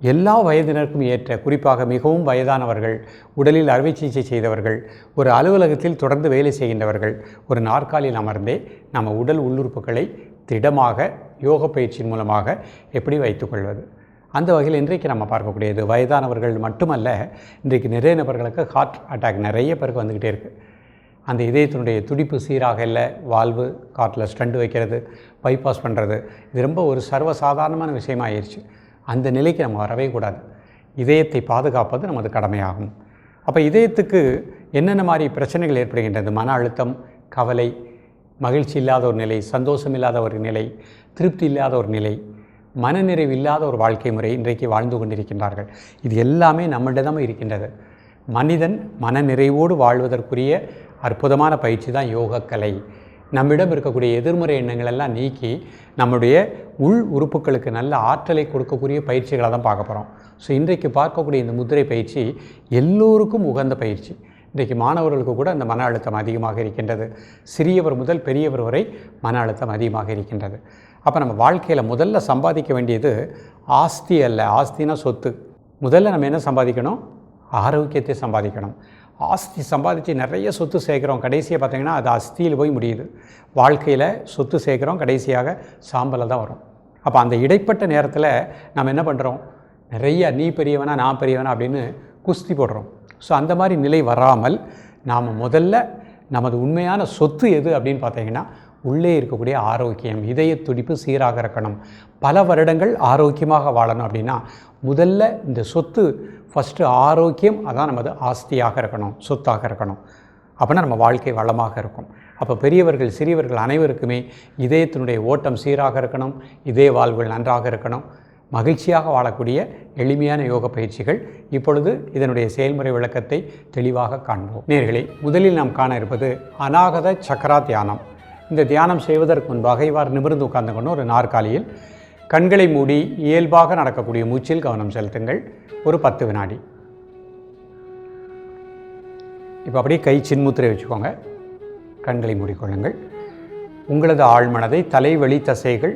எல்லா வயதினருக்கும் ஏற்ற குறிப்பாக மிகவும் வயதானவர்கள் உடலில் அறுவை சிகிச்சை செய்தவர்கள் ஒரு அலுவலகத்தில் தொடர்ந்து வேலை செய்கின்றவர்கள் ஒரு நாற்காலியில் அமர்ந்தே நம்ம உடல் உள்ளுறுப்புகளை திடமாக யோக பயிற்சியின் மூலமாக எப்படி வைத்துக்கொள்வது அந்த வகையில் இன்றைக்கு நம்ம பார்க்கக்கூடியது வயதானவர்கள் மட்டுமல்ல இன்றைக்கு நிறைய நபர்களுக்கு ஹார்ட் அட்டாக் நிறைய பேருக்கு வந்துக்கிட்டே இருக்குது அந்த இதயத்தினுடைய துடிப்பு சீராக இல்லை வால்வு காட்டில் ஸ்டண்ட் வைக்கிறது பைபாஸ் பண்ணுறது இது ரொம்ப ஒரு சர்வசாதாரணமான விஷயமாயிருச்சு. அந்த நிலைக்கு நம்ம வரவே கூடாது. இதயத்தை பாதுகாப்பது நமது கடமையாகும். அப்போ இதயத்துக்கு என்னென்ன மாதிரி பிரச்சனைகள் ஏற்படுகின்றது? மன அழுத்தம் கவலை மகிழ்ச்சி இல்லாத ஒரு நிலை சந்தோஷம் இல்லாத ஒரு நிலை திருப்தி இல்லாத ஒரு நிலை மனநிறைவு இல்லாத ஒரு வாழ்க்கை முறை இன்றைக்கு வாழ்ந்து கொண்டிருக்கின்றார்கள். இது எல்லாமே நம்மளிடம் இருக்கின்றது. மனிதன் மனநிறைவோடு வாழ்வதற்குரிய அற்புதமான பயிற்சி தான் யோகக்கலை. நம்மிடம் இருக்கக்கூடிய எதிர்மறை எண்ணங்கள் எல்லாம் நீக்கி நம்முடைய உள் உறுப்புகளுக்கு நல்ல ஆற்றலை கொடுக்கக்கூடிய பயிற்சிகளை தான் பார்க்க போகிறோம் ஸோ இன்றைக்கு பார்க்கக்கூடிய இந்த முதிரை பயிற்சி எல்லோருக்கும் உகந்த பயிற்சி. இன்றைக்கு மாணவர்களுக்கு கூட அந்த மன அழுத்தம் அதிகமாக இருக்கின்றது. சிறியவர் முதல் பெரியவர் வரை மன அழுத்தம் அதிகமாக இருக்கின்றது. அப்போ நம்ம வாழ்க்கையில் முதல்ல சம்பாதிக்க வேண்டியது ஆஸ்தி அல்ல. ஆஸ்தினா சொத்து. முதல்ல நம்ம என்ன சம்பாதிக்கணும்? ஆரோக்கியத்தை சம்பாதிக்கணும். ஆஸ்தி சம்பாதிச்சு நிறைய சொத்து சேர்க்குறோம். கடைசியாக பார்த்தீங்கன்னா அது அஸ்தியில் போய் முடியுது. வாழ்க்கையில் சொத்து சேர்க்குறோம். கடைசியாக சாம்பலில் தான் வரும். அப்போ அந்த இடைப்பட்ட நேரத்தில் நம்ம என்ன பண்ணுறோம் நிறைய நீ பெரியவனா நான் பெரியவனா அப்படின்னு குஸ்தி போடுறோம். ஸோ அந்த மாதிரி நிலை வராமல் நாம் முதல்ல நமது உண்மையான சொத்து எது அப்படின்னு பார்த்தீங்கன்னா உள்ளே இருக்கக்கூடிய ஆரோக்கியம் இதய துடிப்பு சீராக இருக்கணும். பல வருடங்கள் ஆரோக்கியமாக வாழணும் அப்படின்னா முதல்ல இந்த சொத்து ஃபஸ்ட்டு ஆரோக்கியம் அதான் நமது ஆஸ்தியாக இருக்கணும் சொத்தாக இருக்கணும். அப்படின்னா நம்ம வாழ்க்கை வளமாக இருக்கும். அப்போ பெரியவர்கள் சிறியவர்கள் அனைவருக்குமே இதயத்தினுடைய ஓட்டம் சீராக இருக்கணும் இதய வாழ்வுகள் நன்றாக இருக்கணும். மகிழ்ச்சியாக வாழக்கூடிய எளிமையான யோக பயிற்சிகள் இப்பொழுது இதனுடைய செயல்முறை விளக்கத்தை தெளிவாக காண்போம். நேர்களே முதலில் நாம் காண இருப்பது அநாகத சக்கரா தியானம். இந்த தியானம் செய்வதற்கு முன்பாக இவ்வாறு நிமிர்ந்து உட்கார்ந்து கொண்டு ஒரு நாற்காலியில் கண்களை மூடி இயல்பாக நடக்கக்கூடிய மூச்சில் கவனம் செலுத்துங்கள். ஒரு பத்து வினாடி. இப்போ அப்படியே கை சின்முத்திரை வச்சுக்கோங்க. கண்களை மூடிக்கொள்ளுங்கள். உங்களது ஆழ்மனதை தலைவழி தசைகள்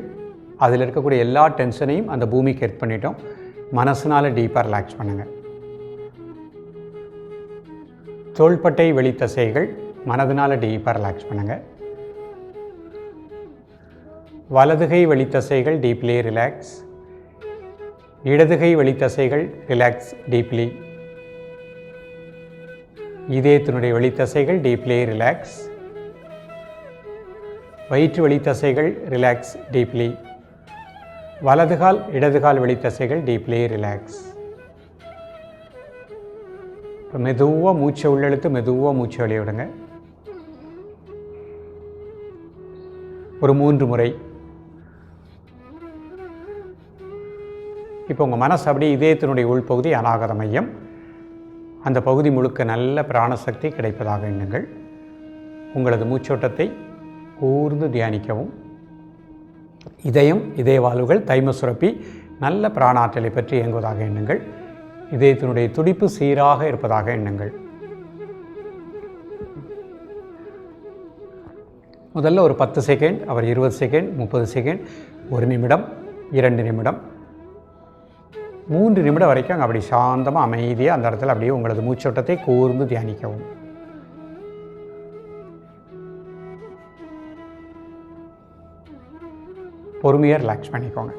அதில் இருக்கக்கூடிய எல்லா டென்ஷனையும் அந்த பூமிக்கு எட் பண்ணிட்டோம். மனசினால் டீப்பாக ரிலாக்ஸ் பண்ணுங்கள் தோள்பட்டை வெளி தசைகள் மனதினால் டீப்பாக ரிலாக்ஸ் பண்ணுங்கள் வலதுகை வெளித்தசைகள் டீப்லி ரிலாக்ஸ் இடதுகை வெளித்தசைகள் ரிலாக்ஸ் டீப்லி இதயத்தினுடைய வெளித்தசைகள் டீப்லி ரிலாக்ஸ் வயிற்று வெளித்தசைகள் ரிலாக்ஸ் டீப்லி வலதுகால் இடதுகால் வெளித்தசைகள் டீப்லி ரிலாக்ஸ் இப்போ மெதுவாக மூச்சை உள்ளெழுத்து மெதுவாக மூச்சை வெளியே விடுங்க ஒரு மூன்று முறை. இப்போ உங்கள் மனசு அப்படியே இதயத்தினுடைய உள்பகுதி அநாகத மையம். அந்த பகுதி முழுக்க நல்ல பிராணசக்தி கிடைப்பதாக எண்ணுங்கள். உங்களது மூச்சோட்டத்தை கூர்ந்து தியானிக்கவும். இதயம் இதய வாழ்வுகள் தைம சுரப்பி நல்ல பிராணாற்றலை பற்றி இயங்குவதாக எண்ணுங்கள். இதயத்தினுடைய துடிப்பு சீராக இருப்பதாக எண்ணுங்கள். முதல்ல ஒரு பத்து செகண்ட் அவர் இருபது செகண்ட் முப்பது செகண்ட் ஒரு நிமிடம் இரண்டு நிமிடம். மூன்று நிமிடம் வரைக்கும் அங்கே அப்படி சாந்தமாக அமைதியாக அந்த இடத்துல அப்படியே உங்களது மூச்சோட்டத்தை கூர்ந்து தியானிக்கவும். பொறுமையாக ரிலாக்ஸ் பண்ணிக்கோங்க.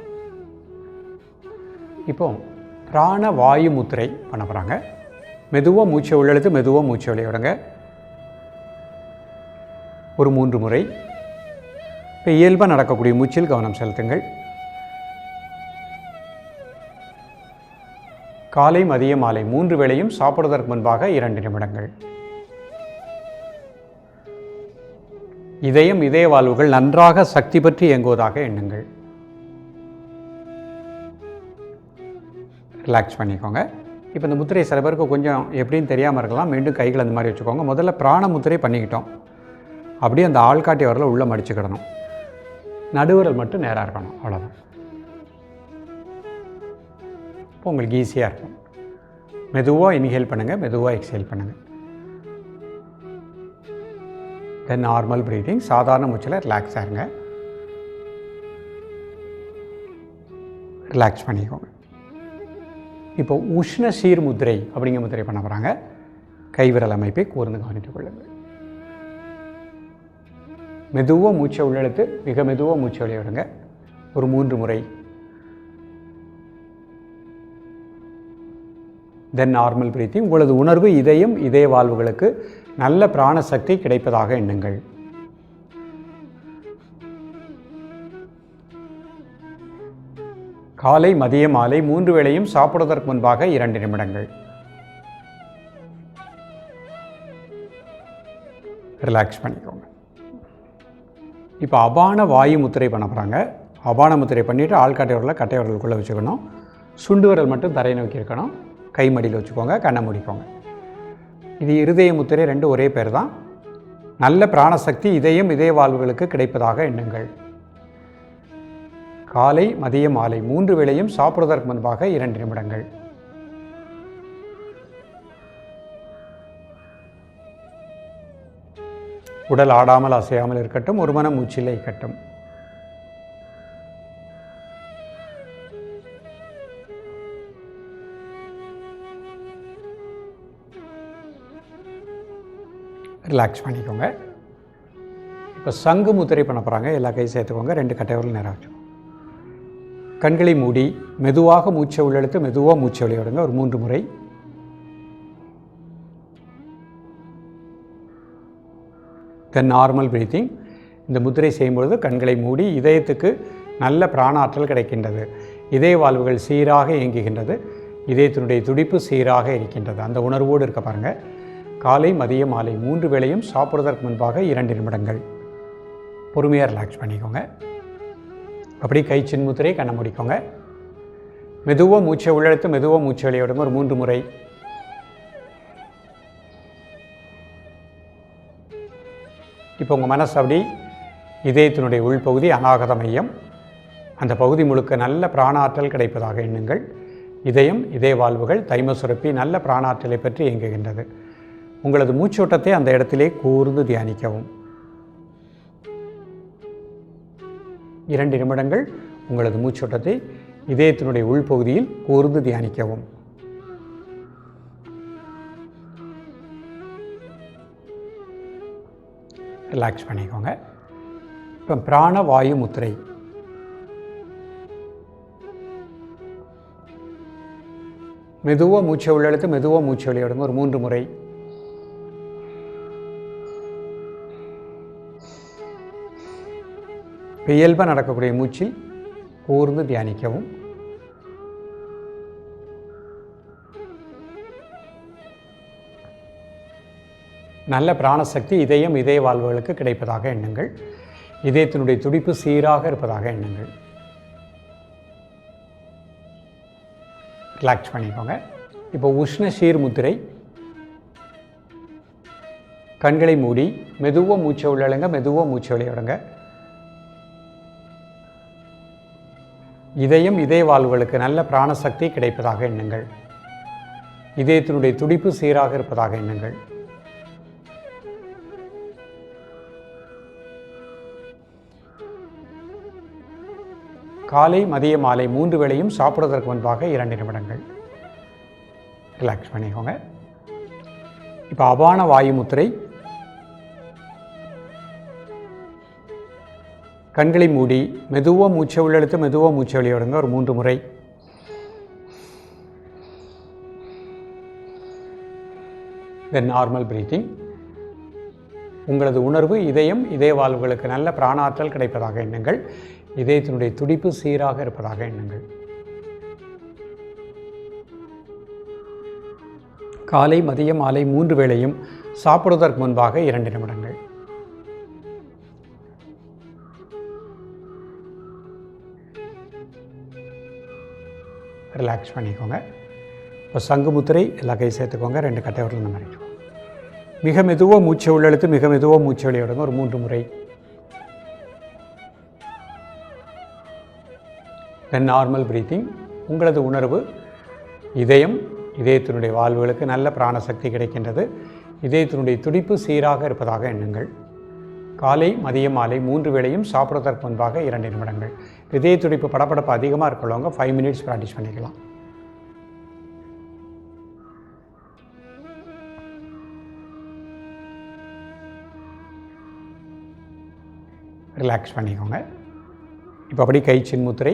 இப்போ பிராண வாயு முத்திரை பண்ண போகிறாங்க மெதுவாக மூச்சை உள்ளெழுத்து மெதுவாக மூச்சை விளையாடுங்க ஒரு மூன்று முறை. இப்போ இயல்பாக நடக்கக்கூடிய மூச்சில் கவனம் செலுத்துங்கள். காலை மதிய மாலை மூன்று வேளையும் சாப்பிடுவதற்கு முன்பாக இரண்டு நிமிடங்கள். இதயம் இதய வாழ்வுகள் நன்றாக சக்தி பற்றி இயங்குவதாக எண்ணுங்கள். ரிலாக்ஸ் பண்ணிக்கோங்க. இப்போ இந்த முத்திரை சில பேருக்கு கொஞ்சம் எப்படின்னு தெரியாமல் இருக்கலாம். மீண்டும் கைகள் அந்த மாதிரி வச்சுக்கோங்க. முதல்ல பிராண முத்திரை பண்ணிக்கிட்டோம். அப்படியே அந்த ஆள்காட்டி வரல உள்ளே மடிச்சுக்கிடணும் நடுவரல் மட்டும் நேராக இருக்கணும். அவ்வளோதான் அப்போ உங்களுக்கு ஈஸியாக இருக்கும். மெதுவாக இன்ஹேல் பண்ணுங்கள் மெதுவாக எக்ஸேல் பண்ணுங்கள் தென் நார்மல் ப்ரீதிங் சாதாரண மூச்சில் ரிலாக்ஸ் ஆகுங்க ரிலாக்ஸ் பண்ணிக்கோங்க. இப்போ உஷ்ண சீர் முதிரை அப்படிங்கிற முதிரை பண்ண போகிறாங்க கைவிரல் அமைப்பை கூர்ந்து கவனித்துக் கொள்ளுங்கள். மெதுவாக மூச்சை உள்ளெழுத்து மிக மெதுவாக மூச்சை வெளியே விடுங்க ஒரு மூன்று முறை தென் நார்மல் பிரீத்திங் உங்களது உணர்வு இதயம் இதய வாழ்வுகளுக்கு நல்ல பிராண சக்தி கிடைப்பதாக எண்ணுங்கள். காலை மதிய மாலை மூன்று வேளையும் சாப்பிடுவதற்கு முன்பாக இரண்டு நிமிடங்கள். ரிலாக்ஸ் பண்ணிக்கோங்க. இப்போ அபான வாயு முத்திரை பண்ண போகிறாங்க அபான முத்திரை பண்ணிவிட்டு ஆள்காட்டை விரலை வச்சுக்கணும். சுண்டு விரல் மட்டும் தரையை நோக்கி இருக்கணும். கை மடியில் வச்சுக்கோங்க கண்ணை மூடிக்கோங்க. இது இருதய முத்திரை ரெண்டு ஒரே பேர் தான். நல்ல பிராணசக்தி இதயம் இதய வாழ்வுகளுக்கு கிடைப்பதாக எண்ணுங்கள். காலை மதியம் மாலை மூன்று வேளையும் சாப்பிடுவதற்கு முன்பாக இரண்டு நிமிடங்கள். உடல் ஆடாமல் அசையாமல் இருக்கட்டும் ஒரு மனம் மூச்சில் இருக்கட்டும் ரிலாக்ஸ் பண்ணிக்கோங்க. இப்போ சங்கு முத்திரை பண்ண போகிறாங்க எல்லா கையும் சேர்த்துக்கோங்க. ரெண்டு கட்டைவர்கள் நேரம் வச்சுக்கோங்க கண்களை மூடி மெதுவாக மூச்சை உள்ளெடுத்து மெதுவாக மூச்சை வெளியே ஒரு மூன்று முறை. தென் நார்மல் பிரீத்திங் இந்த முத்திரை செய்யும்பொழுது கண்களை மூடி இதயத்துக்கு நல்ல பிராணாற்றல் கிடைக்கின்றது. இதய வாழ்வுகள் சீராக இயங்குகின்றது. இதயத்தினுடைய துடிப்பு சீராக இருக்கின்றது. அந்த உணர்வோடு இருக்க பாருங்கள் காலை மதிய மாலை மூன்று வேளையும் சாப்பிட்றதற்கு முன்பாக இரண்டு நிமிடங்கள். பொறுமையாக ரிலாக்ஸ் பண்ணிக்கோங்க. அப்படி கை சின்முத்திரை கண்ண முடிக்கோங்க. மெதுவாக மூச்சை உள்ளெடுத்து மெதுவாக மூச்சை வெளியிடும் ஒரு மூன்று முறை. இப்போ உங்கள் மனசு அப்படி இதயத்தினுடைய உள்பகுதி அநாகத மையம். அந்த பகுதி முழுக்க நல்ல பிராணாற்றல் கிடைப்பதாக எண்ணுங்கள். இதயம் இதய வாழ்வுகள் தைம சுரப்பி நல்ல பிராணாற்றலை பற்றி இயங்குகின்றது. உங்களது மூச்சோட்டத்தை அந்த இடத்திலே கூர்ந்து தியானிக்கவும். இரண்டு நிமிடங்கள் உங்களது மூச்சோட்டத்தை இதயத்தினுடைய உள்பகுதியில் கூர்ந்து தியானிக்கவும். ரிலாக்ஸ் பண்ணிக்கோங்க. இப்போ பிராண வாயு முத்திரை. மெதுவாக மூச்சை உள்ளெழுத்து மெதுவாக மூச்சை வெளியிடுங்க. ஒரு மூன்று முறை. இயல்பாக நடக்கக்கூடிய மூச்சில் கூர்ந்து தியானிக்கவும். நல்ல பிராணசக்தி இதயம் இதய வாழ்வுகளுக்கு கிடைப்பதாக எண்ணுங்கள். இதயத்தினுடைய துடிப்பு சீராக இருப்பதாக எண்ணுங்கள். ரிலாக்ஸ் பண்ணிக்கோங்க. இப்போ உஷ்ண சீர் முத்திரை. கண்களை மூடி மெதுவாக மூச்சை உள்ளழுங்க மெதுவாக மூச்சை விளையாடுங்க இதயம் இதய வாழ்வுகளுக்கு நல்ல பிராணசக்தி கிடைப்பதாக எண்ணுங்கள். இதயத்தினுடைய துடிப்பு சீராக இருப்பதாக எண்ணுங்கள். காலை மதிய மாலை மூன்று வேளையும் சாப்பிடுவதற்கு முன்பாக இரண்டு நிமிடங்கள். ரிலாக்ஸ் பண்ணிக்கோங்க. இப்போ அபான வாயு முத்திரை கண்களை மூடி மெதுவாக மூச்சை உள்ளெடுத்து மெதுவாக மூச்சை வெளியிடுங்க. ஒரு மூன்று முறை. தென் நார்மல் பிரீத்திங் உங்களது உணர்வு இதயம் இதய வாழ்வுகளுக்கு நல்ல பிராணாற்றல் கிடைப்பதாக எண்ணுங்கள். இதயத்தினுடைய துடிப்பு சீராக இருப்பதாக எண்ணுங்கள். காலை மதியம் மாலை மூன்று வேளையும் சாப்பிடுவதற்கு முன்பாக இரண்டு நிமிடங்கள். ரிலாக்ஸ் பண்ணிக்கோங்க. இப்போ சங்கு முத்திரை எல்லா கையும் சேர்த்துக்கோங்க ரெண்டு கட்டை இந்த மாதிரி மிக மெதுவாக மூச்சை உள்ளெழுத்து மிக மெதுவாக மூச்சை வெளியிடுங்க ஒரு மூன்று முறை. தென் நார்மல் ப்ரீத்திங் உங்களது உணர்வு இதயம் இதயத்தினுடைய வாழ்வுகளுக்கு நல்ல பிராணசக்தி கிடைக்கின்றது. இதயத்தினுடைய துடிப்பு சீராக இருப்பதாக எண்ணுங்கள். காலை மதியம் மாலை மூன்று வேளையும் சாப்பிட்றதற்கு முன்பாக இரண்டு நிமிடங்கள். இதய துடிப்பு படப்படப்பு அதிகமாக இருக்கிறவங்க ஃபைவ் மினிட்ஸ் ப்ராக்டிஸ் பண்ணிக்கலாம். ரிலாக்ஸ் பண்ணிக்கோங்க. இப்போ அப்படி கை சின்முத்திரை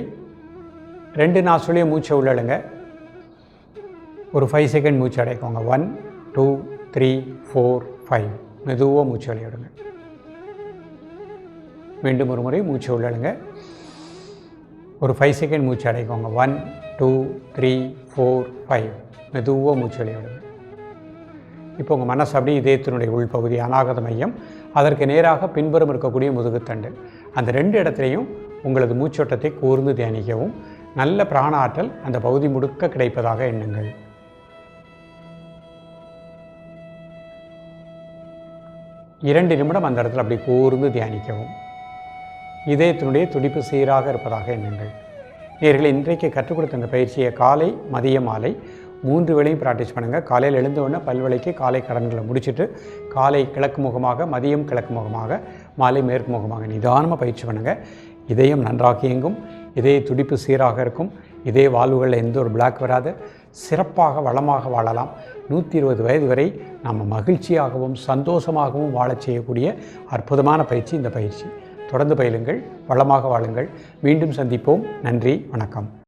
ரெண்டு நாசுலையும் மூச்சை உள்ளழுங்க ஒரு ஃபைவ் செகண்ட் மூச்சு அடைக்கோங்க. One two three four five மெதுவாக மூச்சு விளையாடுங்க. மீண்டும் ஒரு முறை மூச்சு உள்ளழுங்க ஒரு ஃபைவ் செகண்ட் மூச்சு அடைக்கோங்க one two three four five மெதுவாக மூச்சு வெளியிடுங்க இப்போ உங்கள் மனசு அப்படியே இதயத்தினுடைய உள்பகுதி அநாகத மையம். அதற்கு நேராக பின்புறம் இருக்கக்கூடிய முதுகுத்தண்டு. அந்த ரெண்டு இடத்துலையும் உங்களது மூச்சோட்டத்தை கூர்ந்து தியானிக்கவும். நல்ல பிராண ஆற்றல் அந்த பகுதி முழுக்க கிடைப்பதாக எண்ணுங்கள். இரண்டு நிமிடம் அந்த இடத்துல அப்படி கூர்ந்து தியானிக்கவும். இதயத்தினுடைய துடிப்பு சீராக இருப்பதாக எண்ணுங்கள். நேர்களை இன்றைக்கு கற்றுக் கொடுத்த இந்த பயிற்சியை காலை மதிய மாலை மூன்று வேளையும் ப்ராக்டிஸ் பண்ணுங்கள் காலையில் எழுந்த உடனே பல்வலைக்கு காலை கடன்களை முடிச்சுட்டு காலை கிழக்கு முகமாக மதியம் கிழக்கு முகமாக மாலை மேற்கு முகமாக நிதானமாக பயிற்சி பண்ணுங்கள் இதயம் நன்றாக இயங்கும் இதய துடிப்பு சீராக இருக்கும் இதே வாழ்வுகளில் எந்த ஒரு பிளாக் வராது. சிறப்பாக வளமாக வாழலாம். நூற்றி இருபது வயது வரை நாம் மகிழ்ச்சியாகவும் சந்தோஷமாகவும் வாழச் செய்யக்கூடிய அற்புதமான பயிற்சி இந்த பயிற்சி. தொடர்ந்து பயிலுங்கள் வளமாக வாழுங்கள். மீண்டும் சந்திப்போம். நன்றி வணக்கம்.